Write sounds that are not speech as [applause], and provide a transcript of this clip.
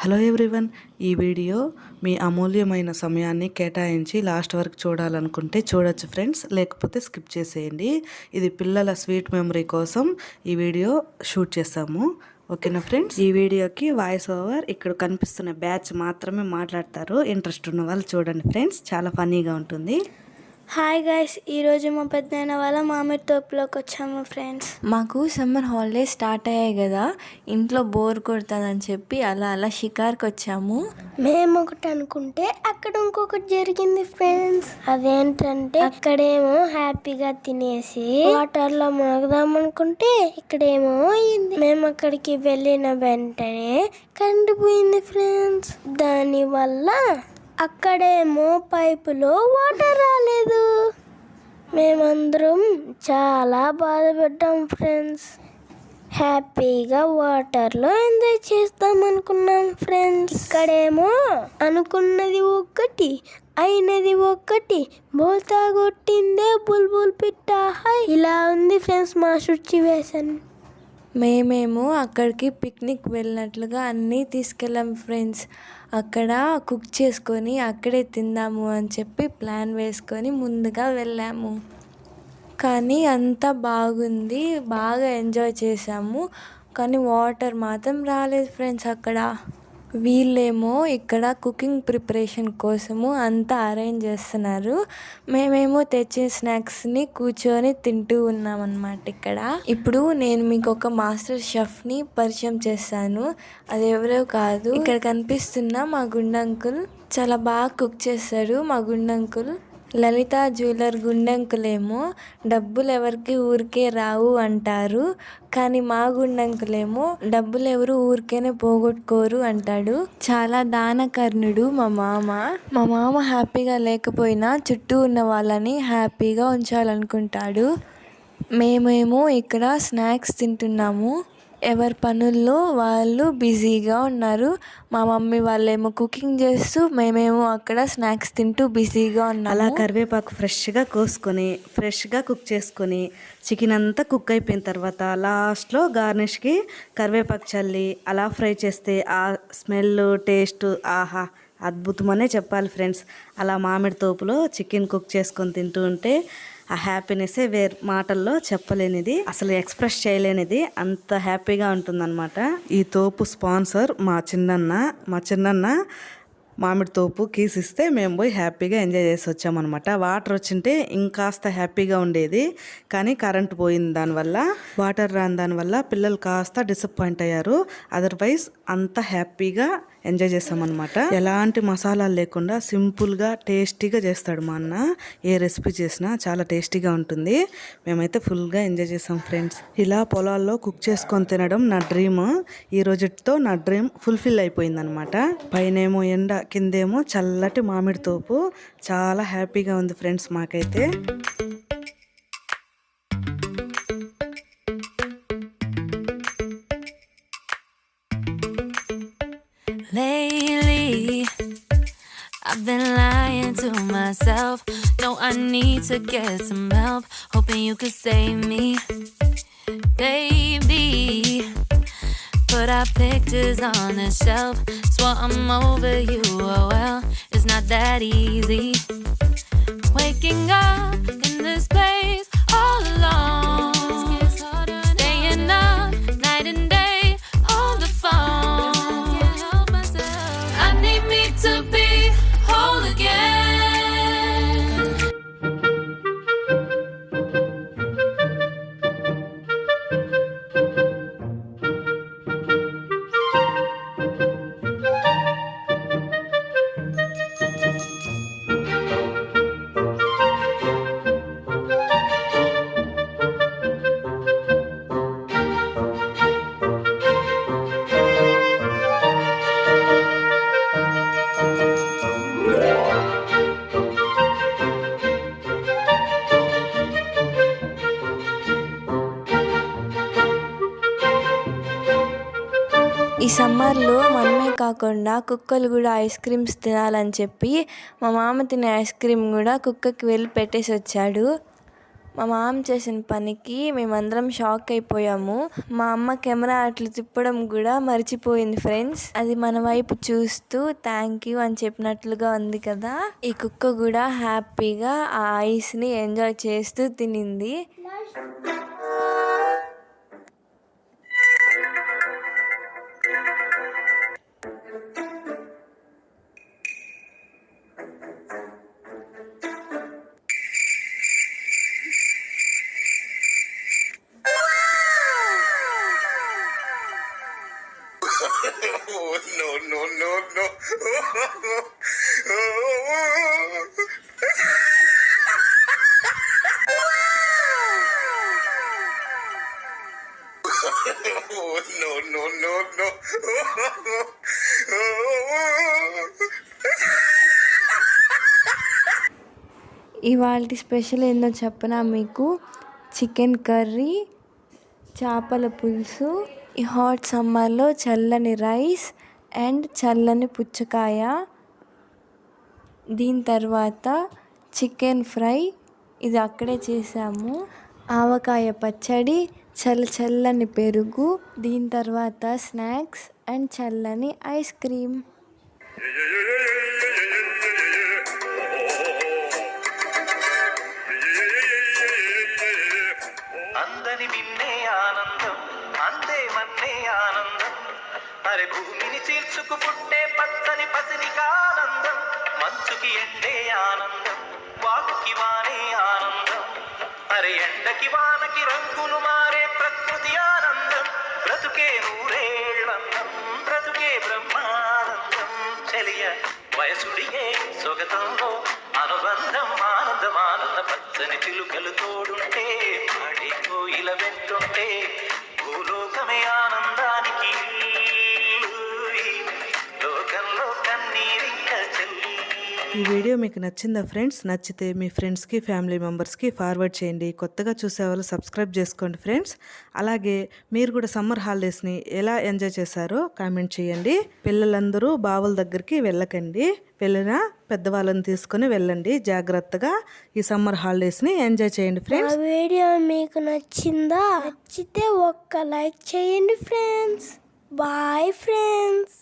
Hello everyone ఈ video మీ అమూల్యమైన సమయాన్ని కేటాయించి లాస్ట్ వరకు చూడాలనుకుంటే చూడొచ్చు ఫ్రెండ్స్. లేకపోతే స్కిప్ చేసేయండి. ఇది పిల్లల స్వీట్ మెమరీ కోసం ఈ వీడియో షూట్ చేసాము ఓకేనా ఫ్రెండ్స్? ఈ వీడియోకి వాయిస్ ఓవర్. ఇక్కడ కనిపిస్తున్న బ్యాచ్ మాత్రమే మాట్లాడతారు. ఇంట్రెస్ట్ ఉన్న వాళ్ళు చూడండి ఫ్రెండ్స్. చాలా ఫన్నీగా ఉంటుంది. హాయ్ గైస్ ఈరోజు మా పెద్దనాన్న వాళ్ళ మామిడి తోపులోకి వచ్చాము ఫ్రెండ్స్ మాకు సమ్మర్ హాలిడేస్ స్టార్ట్ అయ్యాయి కదా. ఇంట్లో బోర్ కొడుతుందని చెప్పి అలా అలా షికార్కి వచ్చాము. మేము ఒకటి అనుకుంటే అక్కడ ఇంకొకటి జరిగింది ఫ్రెండ్స్ అదేంటంటే అక్కడేమో హ్యాపీగా తినేసి వాటర్లో మునగదాం అనుకుంటే ఇక్కడేమో అయింది మేము అక్కడికి వెళ్ళిన వెంటనే కరెంట్ పోయింది ఫ్రెండ్స్ దాని వల్ల అక్కడేమో పైపులో వాటర్ రాలేదు. మేమందరం చాలా బాధపడ్డాం ఫ్రెండ్స్. హ్యాపీగా వాటర్లో ఎంజాయ్ చేస్తాం అనుకున్నాం ఫ్రెండ్స్. ఇక్కడేమో అనుకున్నది ఒక్కటి అయినది ఒక్కటి బోల్తా కొట్టిందే బుల్బుల్ పిట్ట. హై ఇలా ఉంది ఫ్రెండ్స్ మా సిచ్యువేషన్ మేమేమో అక్కడికి పిక్నిక్ వెళ్ళినట్లుగా అన్నీ తీసుకెళ్ళాం ఫ్రెండ్స్. అక్కడ కుక్ చేసుకొని అక్కడే తిందాము అని చెప్పి ప్లాన్ వేసుకొని ముందుగా వెళ్ళాము. కానీ అంతా బాగుంది బాగా ఎంజాయ్ చేసాము కానీ వాటర్ మాత్రం రాలేదు ఫ్రెండ్స్ అక్కడ. వీళ్ళేమో ఇక్కడ కుకింగ్ ప్రిపరేషన్ కోసము అంతా అరేంజ్ చేస్తున్నారు. మేమేమో తెచ్చిన స్నాక్స్ని కూర్చొని తింటూ ఉన్నాం అన్నమాట ఇక్కడ. ఇప్పుడు నేను మీకు ఒక మాస్టర్ షెఫ్ని పరిచయం చేస్తాను అది ఎవరో కాదు. ఇక్కడ కనిపిస్తున్న మా గుండంకుల్ చాలా బాగా కుక్ చేస్తాడు మా గుండంకుల్. లలిత జ్యువెలర్ గుండంకులేమో డబ్బులు ఎవరికి ఊరికే రావు అంటారు. కానీ మా గుండంకులేమో డబ్బులు ఎవరు ఊరికేనే పోగొట్టుకోరు అంటాడు. చాలా దానకర్ణుడు మా మామ. మా మామ హ్యాపీగా లేకపోయినా చుట్టూ ఉన్న వాళ్ళని హ్యాపీగా ఉంచాలనుకుంటాడు. మేమేమో ఇక్కడ స్నాక్స్ తింటున్నాము. ఎవరి పనుల్లో వాళ్ళు బిజీగా ఉన్నారు. మా మమ్మీ వాళ్ళేమో కుకింగ్ చేస్తూ మేమేమో అక్కడ స్నాక్స్ తింటూ బిజీగా ఉన్నాము. అలా కరివేపాకు ఫ్రెష్గా కోసుకొని ఫ్రెష్గా కుక్ చేసుకొని చికెన్ అంతా కుక్ అయిపోయిన తర్వాత లాస్ట్లో గార్నిష్కి కరివేపాకు చల్లి అలా ఫ్రై చేస్తే ఆ స్మెల్ టేస్ట్ ఆహా అద్భుతమనే చెప్పాలి ఫ్రెండ్స్. అలా మామిడి తోపులో చికెన్ కుక్ చేసుకొని తింటూ ఉంటే ఆ హ్యాపీనెస్సే వేరు మాటల్లో చెప్పలేనిది అసలు ఎక్స్ప్రెస్ చేయలేనిది అంత హ్యాపీగా ఉంటుందన్నమాట. ఈ తోపు స్పాన్సర్ మా చిన్నన్న మా చిన్నన్న మామిడి తోపు కీస్ ఇస్తే మేము పోయి హ్యాపీగా ఎంజాయ్ చేసి వచ్చామన్నమాట. వాటర్ వచ్చింటే ఇంకాస్త హ్యాపీగా ఉండేది. కానీ కరెంట్ పోయింది దానివల్ల వాటర్ రాని దానివల్ల పిల్లలు కాస్త డిసప్పాయింట్ అయ్యారు. అదర్వైజ్ అంత హ్యాపీగా ఎంజాయ్ చేస్తామన్నమాట ఎలాంటి మసాలాలు లేకుండా సింపుల్గా టేస్టీగా చేస్తాడు మా అన్న. ఏ రెసిపీ చేసినా చాలా టేస్టీగా ఉంటుంది. మేమైతే ఫుల్గా ఎంజాయ్ చేసాం ఫ్రెండ్స్. ఇలా పొలాల్లో కుక్ చేసుకొని తినడం నా డ్రీమ్. ఈ రోజుతో నా డ్రీమ్ ఫుల్ఫిల్ అయిపోయింది అనమాట పైనేమో ఎండ కిందేమో చల్లటి మామిడి తోపు చాలా హ్యాపీగా ఉంది ఫ్రెండ్స్ మాకైతే Lately, I've been lying to myself. No, I need to get some help. Hoping you could save me, baby. Our pictures on the shelf. Swore I'm over you. Oh well, it's not that easy. Waking up in this ఈ సమ్మర్లో మనమే కాకుండా కుక్కలు కూడా ice creams తినాలని చెప్పి మా మామ తినే ఐస్ క్రీమ్ కూడా కుక్కకి వెళ్ళి పెట్టేసి వచ్చాడు. మా మామ చేసిన పనికి మేమందరం షాక్ అయిపోయాము. మా అమ్మ కెమెరా అట్లు తిప్పడం కూడా మర్చిపోయింది ఫ్రెండ్స్. అది మన వైపు చూస్తూ థ్యాంక్ యూ అని చెప్పినట్లుగా ఉంది కదా. ఈ కుక్క కూడా హ్యాపీగా ఆ ఐస్ని ఎంజాయ్ చేస్తూ తినింది. [laughs] Oh, no, no, no, no. Oh, no, no, no, no. ఇవాళ స్పెషల్ ఏందో చెప్పనా మీకు చికెన్ కర్రీ చేపల పులుసు ఈ హాట్ సమ్మర్లో చల్లని రైస్ అండ్ చల్లని పుచ్చకాయ. దీని తర్వాత చికెన్ ఫ్రై. ఇది అక్కడే చేసాము. ఆవకాయ పచ్చడి చల్ల చల్లని పెరుగు దీని తర్వాత స్నాక్స్ అండ్ చల్లని ఐస్ క్రీమ్. అందని మిన్నే భూమిని చీల్చుకు పుట్టే పచ్చని పసిరికి ఆనందం మంచుకి ఎండే ఆనందం వాగుకి వానే ఆనందం. అరే ఎండకి వానకి రంగులు మారే ప్రకృతి ఆనందం. బ్రతుకే నూరేళ్ళందం బ్రతుకే బ్రహ్మానందం. చెలియ వయసుడియే సొగతంలో అనుబంధం ఆనందం ఆనంద పచ్చని చిలుకలు తోడుంటే ఈ వీడియో మీకు నచ్చిందా ఫ్రెండ్స్? నచ్చితే మీ ఫ్రెండ్స్కి ఫ్యామిలీ మెంబర్స్కి ఫార్వర్డ్ చేయండి. కొత్తగా చూసే వాళ్ళు సబ్స్క్రైబ్ చేసుకోండి ఫ్రెండ్స్. అలాగే మీరు కూడా సమ్మర్ హాలిడేస్ని ఎలా ఎంజాయ్ చేశారో కామెంట్ చేయండి. పిల్లలందరూ బావుల దగ్గరికి వెళ్ళకండి. వెళ్ళినా పెద్దవాళ్ళని తీసుకొని వెళ్ళండి. జాగ్రత్తగా ఈ సమ్మర్ హాలిడేస్ని ఎంజాయ్ చేయండి ఫ్రెండ్స్. వీడియో మీకు నచ్చిందా? నచ్చితే ఒక్క లైక్ చేయండి ఫ్రెండ్స్. Bye friends.